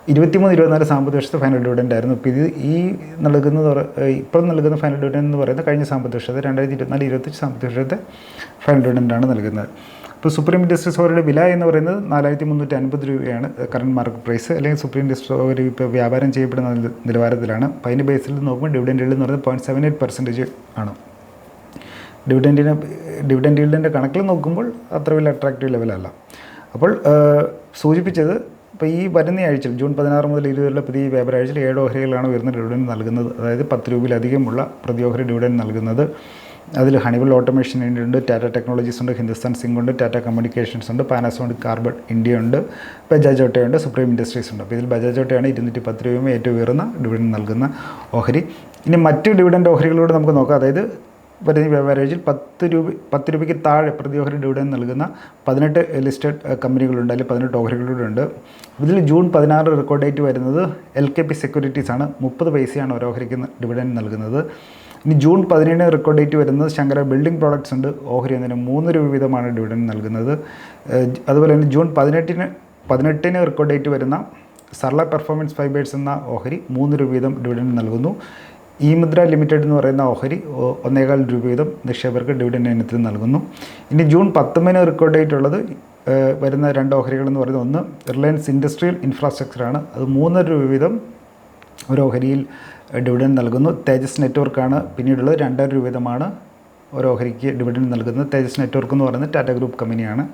ഇരുപത്തിമൂന്ന് ഇരുപത്തിനാല് സാമ്പത്തിക വർഷത്തെ ഫൈനൽ ഡിവിഡന്റ് ആയിരുന്നു. ഇപ്പോൾ ഇത് ഈ നൽകുന്നത് പറ- ഇപ്പോൾ നൽകുന്ന ഫൈനൽ ഡിവിഡന്റ് എന്ന് പറയുന്നത് കഴിഞ്ഞ സാമ്പത്തിക വർഷത്തെ രണ്ടായിരത്തി ഇരുപത്തിനാല് ഇരുപത്തഞ്ച് സാമ്പത്തിക വർഷത്തെ ഫൈനൽ ഡിവിഡന്റാണ് നൽകുന്നത്. ഇപ്പോൾ സുപ്രീം ഇൻഡസ്ട്രീസ് ഓഹരിയുടെ വില എന്ന് പറയുന്നത് നാലായിരത്തി മുന്നൂറ്റി അൻപത് രൂപയാണ് കറണ്ട് മാർക്കറ്റ് പ്രൈസ് അല്ലെങ്കിൽ സുപ്രീം ഇൻഡസ്ട്രീസ് ഓവർ ഇപ്പോൾ വ്യാപാരം ചെയ്യപ്പെടുന്ന നിലവാരത്തിലാണ്. അപ്പോൾ അതിന്റെ ബേസിൽ നോക്കുമ്പോൾ ഡിവിഡന്റ് എന്ന് പറയുന്നത് പോയിന്റ് സെവൻ എയ്റ്റ് പെർസെന്റേജ് ആണ്. ഡിവിഡന്റിന് ഡിവിഡന്റ് ഈൽഡിന്റെ കണക്കിൽ നോക്കുമ്പോൾ അത്ര വലിയ അട്രാക്റ്റീവ് ലെവലല്ല അപ്പോൾ സൂചിപ്പിച്ചത് ഇപ്പോൾ ഈ വരുന്ന ആഴ്ചയിൽ ജൂൺ പതിനാറ് മുതൽ ഇരുപതിലുള്ള പുതിയ വ്യാപാര ആഴ്ചയിൽ ഏഴ് ഓഹരികളാണ് ഉയർന്ന ഡിവിഡൻഡ് നൽകുന്നത്. അതായത് പത്ത് രൂപയിലധികമുള്ള പ്രതി ഓഹരി ഡിവിഡൻഡ് നൽകുന്നത്. അതിൽ ഹണിവൽ ഓട്ടോമേഷൻ ഇന്ത്യ ഉണ്ട് ടാറ്റ ടെക്നോളജീസ് ഉണ്ട് ഹിന്ദുസ്ഥാൻ സിംഗ് ഉണ്ട് ടാറ്റ കമ്മ്യൂണിക്കേഷൻസ് ഉണ്ട് പാനസോണിക് കാർബൺ ഇന്ത്യ ഉണ്ട് ബജാജ് ഓട്ടോയുണ്ട് സുപ്രീം ഇൻഡസ്ട്രീസ് ഉണ്ട്. അപ്പോൾ ഇതിൽ ബജാജ് ഓട്ടോയാണ് ഇരുന്നൂറ്റി പത്ത് രൂപയും ഏറ്റവും ഉയർന്ന ഡിവിഡൻഡ് നൽകുന്ന ഓഹരി. ഇനി മറ്റ് ഡിവിഡൻഡ് ഓഹരികളോട് നമുക്ക് നോക്കാം. അതായത് വരുന്ന വ്യാപാരേജിൽ പത്ത് രൂപ പത്ത് രൂപയ്ക്ക് താഴെ പ്രതി ഓഹരി ഡിവിഡൻ നൽകുന്ന പതിനെട്ട് ലിസ്റ്റഡ് കമ്പനികളുണ്ട് അല്ലെങ്കിൽ പതിനെട്ട് ഓഹരികളുടെ ഉണ്ട്. ഇതിൽ ജൂൺ പതിനാറ് റെക്കോർഡ് ഡേറ്റ് വരുന്നത് എൽ കെ പി സെക്യൂരിറ്റീസ് ആണ്. മുപ്പത് പൈസയാണ് ഒരു ഓഹരിക്ക് ഡിവിഡൻഡ് നൽകുന്നത്. ഇനി ജൂൺ പതിനേഴിന് റെക്കോർഡ് ഡേറ്റ് വരുന്നത് ശങ്കര ബിൽഡിംഗ് പ്രോഡക്ട്സ് ഉണ്ട്. ഓഹരി എന്നതിന് മൂന്ന് രൂപ വീതമാണ് ഡിവിഡൻ നൽകുന്നത്. അതുപോലെ തന്നെ ജൂൺ പതിനെട്ടിന് പതിനെട്ടിന് റെക്കോർഡ് ഡേറ്റ് വരുന്ന സർല പെർഫോമൻസ് ഫൈബേഴ്സ് എന്ന ഓഹരി മൂന്ന് രൂപ വീതം ഡിവിഡൻ നൽകുന്നു. ഈ മുദ്ര ലിമിറ്റഡ് എന്ന് പറയുന്ന ഓഹരി ഒന്നേകാൽ രൂപ വീതം നിക്ഷേപകർക്ക് ഡിവിഡൻഡ് ഇനത്തിൽ നൽകുന്നു. ഇനി ജൂൺ പത്തൊമ്പതിന് റെക്കോർഡ് ഉള്ളത് വരുന്ന രണ്ട് ഓഹരികൾ എന്ന് പറയുന്നത് ഒന്ന് റിലയൻസ് ഇൻഡസ്ട്രിയൽ ഇൻഫ്രാസ്ട്രക്ചറാണ് അത് മൂന്നര രൂപ വീതം ഒരു ഓഹരിയിൽ ഡിവിഡൻഡ് നൽകുന്നു. തേജസ് നെറ്റ്വർക്കാണ് പിന്നീടുള്ളത്. രണ്ടര രൂപ വീതമാണ് ഒരു ഓഹരിക്ക് ഡിവിഡൻഡ് നൽകുന്നത്. തേജസ് നെറ്റ്വർക്ക് എന്ന് പറയുന്നത് ടാറ്റ ഗ്രൂപ്പ് കമ്പനിയാണ്.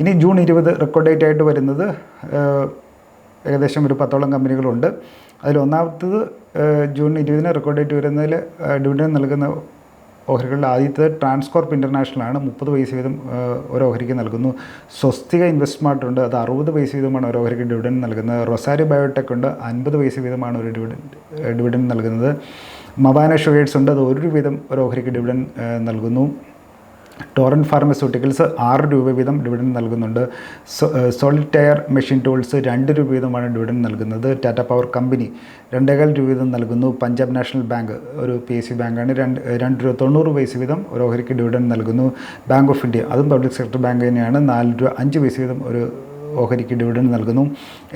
ഇനി ജൂൺ ഇരുപത് റെക്കോർഡ് ഡേറ്റ് ആയിട്ട് വരുന്നത് ഏകദേശം ഒരു പത്തോളം കമ്പനികളുണ്ട്. അതിൽ ഒന്നാമത്തത് ജൂൺ ഇരുപതിന് റെക്കോർഡ് ഡേറ്റ് വരുന്നതിൽ ഡിവിഡൻ നൽകുന്ന ഓഹരികളിൽ ആദ്യത്തെ ട്രാൻസ്കോർപ്പ് ഇന്റർനാഷണൽ ആണ്. മുപ്പത് പൈസ വീതം ഒരു ഓഹരിക്ക് നൽകുന്നു. സ്വസ്തിക ഇൻവെസ്റ്റ്മാർട്ട് ഉണ്ട്. അത് അറുപത് പൈസ വീതമാണ് ഒരു ഓഹരിക്ക് ഡിവിഡൻ നൽകുന്നത്. റൊസാരി ബയോടെക് ഉണ്ട്. അൻപത് പൈസ വീതമാണ് ഒരു ഡിവിഡൻ ഡിവിഡൻ നൽകുന്നത്. മവാന ഷുഗേഴ്സ് ഉണ്ട്. അത് ഒരു വീതം ഒരു ഓഹരിക്ക് ഡിവിഡൻ നൽകുന്നു. ടോറൻ ഫാർമസ്യൂട്ടിക്കൽസ് ആറ് രൂപ വീതം ഡിവിഡൻഡ് നൽകുന്നുണ്ട്. സോളിറ്റയർ മെഷീൻ ടൂൾസ് രണ്ട് രൂപ വീതമാണ് ഡിവിഡൻഡ് നൽകുന്നത്. ടാറ്റ പവർ കമ്പനി രണ്ടേകാൽ രൂപ വീതം നൽകുന്നു. പഞ്ചാബ് നാഷണൽ ബാങ്ക് ഒരു പി എസ് സി ബാങ്കാണ്. രണ്ട് രണ്ട് രൂപ തൊണ്ണൂറ് പൈസ വീതം ഒരു ഓഹരിക്ക് ഡിവിഡൻഡ് നൽകുന്നു. ബാങ്ക് ഓഫ് ഇന്ത്യ അതും പബ്ലിക് സെക്ടർ ബാങ്ക് തന്നെയാണ്. നാല് രൂപ അഞ്ച് പൈസ വീതം ഒരു ഓഹരിക്ക് ഡിവിഡൻഡ് നൽകുന്നു.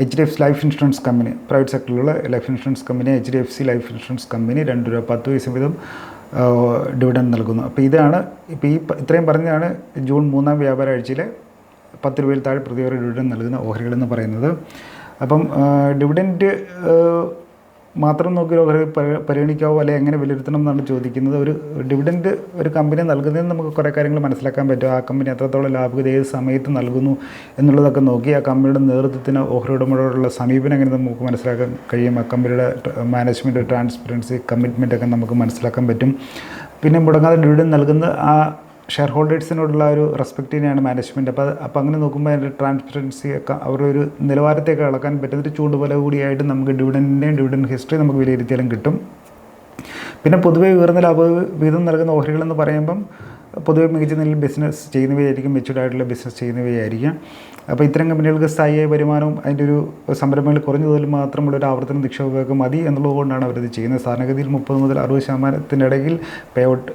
H D F C life insurance company private സെക്ടറിലുള്ള life insurance company H D F C life insurance company രണ്ട് രൂപ പത്ത് പൈസ വീതം ഡിവിഡൻഡ് നൽകുന്നു. അപ്പോൾ ഇതാണ് ഇപ്പോൾ ഈ ഇത്രയും പറഞ്ഞതാണ് ജൂൺ മൂന്നാം വ്യാപാര ആഴ്ചയിലെ പത്ത് രൂപയിൽ താഴെ പ്രതി ഓരോ ഡിവിഡൻഡ് നൽകുന്ന ഓഹരികളെന്ന് പറയുന്നത്. അപ്പം ഡിവിഡൻഡ് മാത്രം നോക്കി അവർ പരിഗണിക്കാവോ അല്ലെങ്കിൽ എങ്ങനെ വിലയിരുത്തണം എന്നാണ് ചോദിക്കുന്നത്. ഒരു ഡിവിഡൻഡ് ഒരു കമ്പനി നൽകുന്നതിന് നമുക്ക് കുറേ കാര്യങ്ങൾ മനസ്സിലാക്കാൻ പറ്റും. ആ കമ്പനി എത്രത്തോളം ലാഭകത ഏത് സമയത്ത് നൽകുന്നു എന്നുള്ളതൊക്കെ നോക്കി ആ കമ്പനിയുടെ നേതൃത്വത്തിന് ഓഹരി ഉടമകളോടുള്ള സമീപനം എങ്ങനെ നമുക്ക് മനസ്സിലാക്കാൻ കഴിയും. ആ കമ്പനിയുടെ മാനേജ്മെന്റ് ട്രാൻസ്പെറൻസി കമ്മിറ്റ്മെന്റ് ഒക്കെ നമുക്ക് മനസ്സിലാക്കാൻ പറ്റും. പിന്നെ മുടങ്ങാതെ ഡിവിഡൻ നൽകുന്ന ആ ഷെയർ ഹോൾഡേഴ്സിനോടുള്ള ഒരു റെസ്പെക്റ്റിനെയാണ് മാനേജ്മെന്റ് അപ്പോൾ അപ്പോൾ അങ്ങനെ നോക്കുമ്പോൾ അതിന്റെ ട്രാൻസ്പെറൻസി ഒക്കെ അവരുടെ ഒരു നിലവാരത്തേക്ക് അളക്കാൻ പറ്റുന്നൊരു ചൂട് ചൂണ്ടുപോലെ കൂടിയായിട്ട് നമുക്ക് ഡിവിഡന്റിന്റെയും ഡിവിഡന്റ് ഹിസ്റ്ററി നമുക്ക് വിലയിരുത്തിയാലും കിട്ടും. പിന്നെ പൊതുവേ ഉയർന്ന ലാഭ വീതം നൽകുന്ന ഓഹരികളെന്ന് പറയുമ്പം പൊതുവെ മികച്ച നിലയിൽ ബിസിനസ് ചെയ്യുന്നവയായിരിക്കും ആയിട്ടുള്ള ബിസിനസ് ചെയ്യുന്നവയായിരിക്കും അപ്പോൾ ഇത്തരം കമ്പനികൾക്ക് സ്ഥായിയായ വരുമാനവും അതിന്റെ ഒരു സംരംഭങ്ങൾ കുറഞ്ഞ തോതിൽ മാത്രമുള്ള ഒരു ആവർത്തന നിക്ഷേപമൊക്കെ മതി എന്നുള്ളതുകൊണ്ടാണ് അവരത് ചെയ്യുന്നത്. സാധാരണഗതിയിൽ മുപ്പത് മുതൽ അറുപത് ശതമാനത്തിനിടയിൽ pay out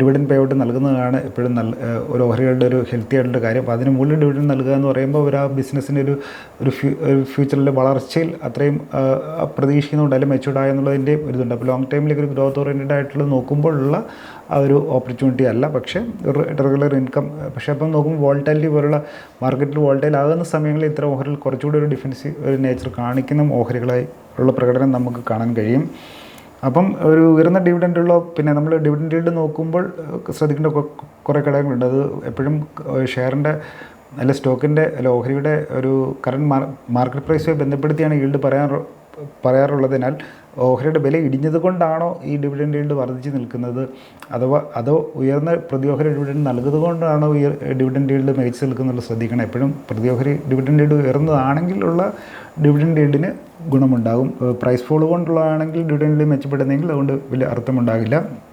dividend pay out നൽകുന്നതാണ് എപ്പോഴും നല്ല ഒരു ഓഹരികളുടെ ഒരു ഹെൽത്തി ആയിട്ടുള്ള കാര്യം. അപ്പോൾ അതിന് മുകളിൽ ഡിവിഡൻ നൽകുക എന്ന് പറയുമ്പോൾ അവർ ആ ബിസിനസ്സിന്റെ ഒരു ഒരു ഫ്യൂ ഫ്യൂച്ചറിലെ വളർച്ചയിൽ അത്രയും പ്രതീക്ഷിക്കുന്നുണ്ട് അല്ലെങ്കിൽ മെച്ചൂർഡ് ആയെന്നുള്ളതിന്റെ ഒരു ഇതുണ്ട്. അപ്പോൾ ലോങ് ടൈമിലേക്ക് ഒരു ഗ്രോത്ത് ഓറിയന്റഡ് ആയിട്ടുള്ള നോക്കുമ്പോഴുള്ള ആ ഒരു ഓപ്പർച്യൂണിറ്റി അല്ല. പക്ഷേ റെഗുലർ ഇൻകം പക്ഷേ അപ്പം നോക്കുമ്പോൾ വോൾട്ടാലിറ്റി പോലുള്ള മാർക്കറ്റിൽ വോൾട്ടൈൽ ആകുന്ന സമയങ്ങളിൽ ഇത്തരം ഓഹരികൾ കുറച്ചുകൂടി ഒരു ഡിഫൻസീവ് ഒരു നേച്ചർ കാണിക്കുന്ന ഓഹരികളായി ഉള്ള പ്രകടനം നമുക്ക് കാണാൻ കഴിയും. അപ്പം ഒരു ഉയർന്ന ഡിവിഡൻഡുള്ള പിന്നെ നമ്മൾ ഡിവിഡൻഡ് yield നോക്കുമ്പോൾ ശ്രദ്ധിക്കേണ്ട കുറേ ഘടകങ്ങളുണ്ട്. അത് എപ്പോഴും ഷെയറിന്റെ അല്ല സ്റ്റോക്കിന്റെ അല്ല ഓഹരിയുടെ ഒരു കറണ്ട് മാർക്കറ്റ് പ്രൈസുമായി ബന്ധപ്പെടുത്തിയാണ് ഈൽഡ് പറയാറ് പറയാറുള്ളതിനാൽ ഓഹരിയുടെ വില ഇടിഞ്ഞത് കൊണ്ടാണോ ഈ ഡിവിഡൻഡ് ഈൽഡ് വർദ്ധിച്ച് നിൽക്കുന്നത്? അഥവാ അതോ ഉയർന്ന പ്രതിയോഹരി ഡിവിഡൻഡ് നൽകുന്നത് കൊണ്ടാണോ ഈ ഡിവിഡൻഡ് ഈൽഡ് മികച്ചു നിൽക്കുന്നുള്ള ശ്രദ്ധിക്കണം. എപ്പോഴും പ്രതിയോഹരി ഡിവിഡൻഡ് ഈൽഡ് ഉയർന്നതാണെങ്കിൽ ഉള്ള ഡിവിഡൻഡ് ഈൽഡിന് ഗുണമുണ്ടാകും. പ്രൈസ് ഫോൾ കൊണ്ടുള്ളതാണെങ്കിൽ ഡിവിഡൻഡ് മെച്ചപ്പെടുന്നെങ്കിൽ അതുകൊണ്ട് വലിയ അർത്ഥമുണ്ടാകില്ല.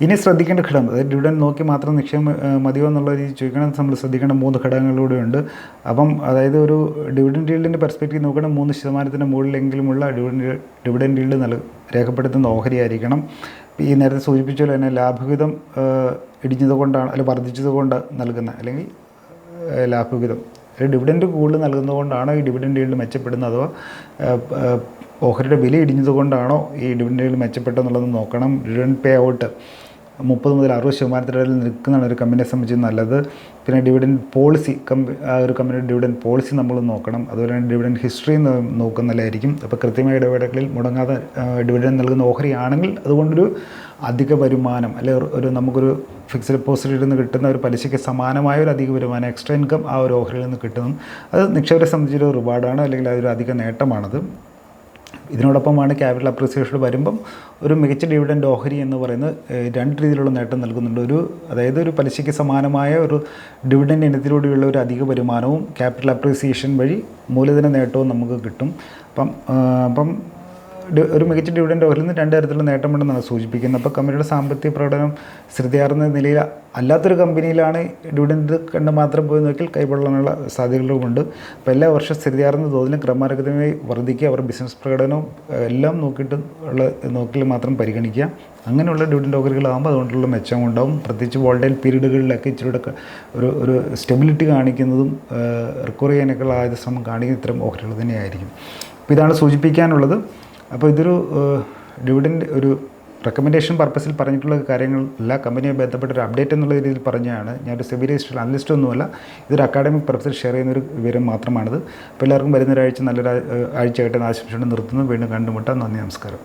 ഇനി ശ്രദ്ധിക്കേണ്ട ഘടകം അതായത് ഡിവിഡൻ നോക്കി മാത്രം നിക്ഷേപം മതിയോ എന്നുള്ള രീതി ചോദിക്കണം നമ്മൾ ശ്രദ്ധിക്കേണ്ട മൂന്ന് ഘടകങ്ങളിലൂടെ ഉണ്ട് അപ്പം അതായത് ഒരു ഡിവിഡൻ ഡീൽഡിന്റെ പെർസ്പെക്റ്റീവ് നോക്കണം മൂന്ന് ശതമാനത്തിന് മുകളിലെങ്കിലുമുള്ള ഡിവിഡൻ ഡിവിഡൻ ഡീൽഡ് നൽ രേഖപ്പെടുത്തുന്ന ഓഹരിയായിരിക്കണം. ഈ നേരത്തെ സൂചിപ്പിച്ച പോലെ തന്നെ ഏഹ്, ഇടിഞ്ഞത് കൊണ്ടാണ് അല്ലെങ്കിൽ വർദ്ധിച്ചത് കൊണ്ട് നൽകുന്ന അല്ലെങ്കിൽ ലാഭവിധം ലാഭവിഹിതം. ഡിവിഡൻഡ് കൂടുതൽ നൽകുന്നത് കൊണ്ടാണോ ഈ ഡിവിഡൻഡ് yield മെച്ചപ്പെടുന്നത് അഥവാ ഓഹരിയുടെ വില ഇടിഞ്ഞത് കൊണ്ടാണോ ഈ ഡിവിഡൻഡ് yield മെച്ചപ്പെട്ടെന്നുള്ളത് നോക്കണം. ഡിവിഡൻഡ് പേ ഔട്ട് മുപ്പത് മുതൽ അറുപത് ശതമാനത്തിനിടയിൽ നിൽക്കുന്നതാണ് ഒരു കമ്പനിയെ സംബന്ധിച്ച് നല്ലത്. പിന്നെ ഡിവിഡൻഡ് പോളിസി ആ ഒരു കമ്പനിയുടെ ഡിവിഡൻഡ് പോളിസി നമ്മൾ നോക്കണം. അതുപോലെ തന്നെ ഡിവിഡൻഡ് ഹിസ്റ്ററി നോക്കുന്നതായിരിക്കും അപ്പോൾ കൃത്യമായ ഇടപെടലുകളിൽ മുടങ്ങാതെ ഡിവിഡൻഡ് നൽകുന്ന ഓഹരി ആണെങ്കിൽ അതുകൊണ്ടൊരു അധിക വരുമാനം അല്ലെ ഒരു നമുക്കൊരു ഫിക്സഡ് ഡെപ്പോസിറ്റിൽ നിന്ന് കിട്ടുന്ന ഒരു പലിശയ്ക്ക് സമാനമായ ഒരു അധിക വരുമാനം എക്സ്ട്രാ ഇൻകം ആ ഒരു ഓഹരിയിൽ നിന്ന് കിട്ടുന്നു. അത് നിക്ഷേപരെ സംബന്ധിച്ചൊരു റിവാർഡാണ് അല്ലെങ്കിൽ അതൊരു അധിക നേട്ടമാണത്. ഇതിനോടൊപ്പമാണ് ക്യാപിറ്റൽ അപ്രീസിയേഷൻ വരുമ്പം ഒരു മികച്ച ഡിവിഡൻഡ് ഓഹരി എന്ന് പറയുന്നത് രണ്ട് രീതിയിലുള്ള നേട്ടം നൽകുന്നുണ്ട്. ഒരു അതായത് ഒരു പലിശയ്ക്ക് സമാനമായ ഒരു ഡിവിഡൻഡ് ഇനത്തിലൂടെയുള്ള ഒരു അധിക വരുമാനവും ക്യാപിറ്റൽ അപ്രീസിയേഷൻ വഴി മൂലധന നേട്ടവും നമുക്ക് കിട്ടും. അപ്പം അപ്പം ഒരു മികച്ച ഡിവിഡൻഡ് ഓഹരിൽ നിന്ന് രണ്ട് തരത്തിലുള്ള നേട്ടമുണ്ടെന്നാണ് സൂചിപ്പിക്കുന്നത്. അപ്പോൾ കമ്പനിയുടെ സാമ്പത്തിക പ്രകടനം ശ്രദ്ധയാർന്ന നിലയിൽ അല്ലാത്തൊരു കമ്പനിയിലാണ് ഡിവിഡൻഡ് കണ്ട് മാത്രം പോയി നോക്കിയാൽ കൈപൊള്ളാനുള്ള സാധ്യതകളുമുണ്ട്. അപ്പോൾ എല്ലാ വർഷം സ്ഥിരതയാർന്ന തോതിലും ക്രമാരഗതമായി വർദ്ധിക്കുക അവർ ബിസിനസ് പ്രകടനവും എല്ലാം നോക്കിയിട്ട് ഉള്ള നോക്കിൽ മാത്രം പരിഗണിക്കുക. അങ്ങനെയുള്ള ഡിവിഡൻഡ് ഓഹരികളാകുമ്പോൾ അതുകൊണ്ടുള്ള മെച്ചം ഉണ്ടാവും പ്രത്യേകിച്ച് വോൾഡൈൽ പീരീഡുകളിലൊക്കെ ഇച്ചിരിയുടെ ഒരു ഒരു സ്റ്റെബിലിറ്റി കാണിക്കുന്നതും റിക്കവർ ചെയ്യാനൊക്കെയുള്ള ആദ്യ ശ്രമം കാണിക്കുന്ന ഇത്തരം ഓഹരികൾ തന്നെയായിരിക്കും. അപ്പോൾ ഇതാണ് സൂചിപ്പിക്കാനുള്ളത്. അപ്പോൾ ഇതൊരു ഡിവിഡൻഡ് ഒരു റെക്കമെൻഡേഷൻ പർപ്പസിൽ പറഞ്ഞിട്ടുള്ള കാര്യങ്ങൾ എല്ലാ കമ്പനിയുമായി ബന്ധപ്പെട്ട ഒരു അപ്ഡേറ്റ് എന്നുള്ള രീതിയിൽ പറഞ്ഞാണ് ഞാനൊരു സെബി രജിസ്റ്റർ അനലിസ്റ്റ് ഒന്നുമല്ല. ഇതൊരു അക്കാഡമിക് പർപ്പസിൽ ഷെയർ ചെയ്യുന്ന ഒരു വിവരം മാത്രമാണിത്. അപ്പോൾ എല്ലാവർക്കും വരുന്ന ഒരാഴ്ച നല്ലൊരു ആഴ്ചയായിട്ട് ആശംസിച്ചുകൊണ്ട് നിർത്തുന്നു. വീണ്ടും കണ്ടുമുട്ടാം. നന്ദി നമസ്കാരം.